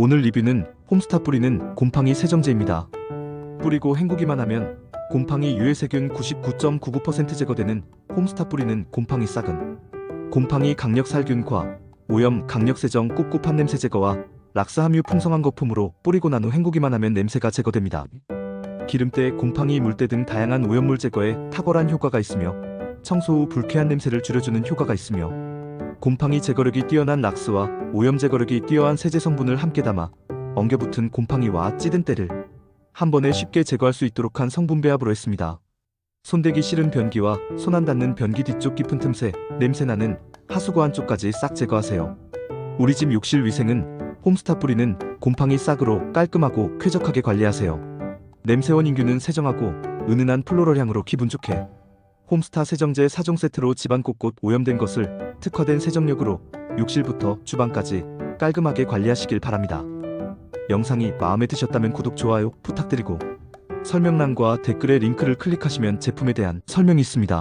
오늘 리뷰는 홈스타 뿌리는 곰팡이 세정제입니다. 뿌리고 헹구기만 하면 곰팡이 유해세균 99.99% 제거되는 홈스타 뿌리는 곰팡이 싹은 곰팡이 강력 살균과 오염 강력 세정 꿉꿉한 냄새 제거와 락스 함유 풍성한 거품으로 뿌리고 난 후 헹구기만 하면 냄새가 제거됩니다. 기름때, 곰팡이, 물때 등 다양한 오염물 제거에 탁월한 효과가 있으며 청소 후 불쾌한 냄새를 줄여주는 효과가 있으며 곰팡이 제거력이 뛰어난 락스와 오염 제거력이 뛰어난 세제 성분을 함께 담아 엉겨붙은 곰팡이와 찌든 때를 한 번에 쉽게 제거할 수 있도록 한 성분 배합으로 했습니다. 손대기 싫은 변기와 손 안 닿는 변기 뒤쪽 깊은 틈새, 냄새나는 하수구 안쪽까지 싹 제거하세요. 우리 집 욕실 위생은 홈스타 뿌리는 곰팡이 싹으로 깔끔하고 쾌적하게 관리하세요. 냄새 원인균은 세정하고 은은한 플로럴 향으로 기분 좋게 홈스타 세정제 4종 세트로 집안 곳곳 오염된 것을 특화된 세정력으로 욕실부터 주방까지 깔끔하게 관리하시길 바랍니다. 영상이 마음에 드셨다면 구독, 좋아요 부탁드리고 설명란과 댓글에 링크를 클릭하시면 제품에 대한 설명이 있습니다.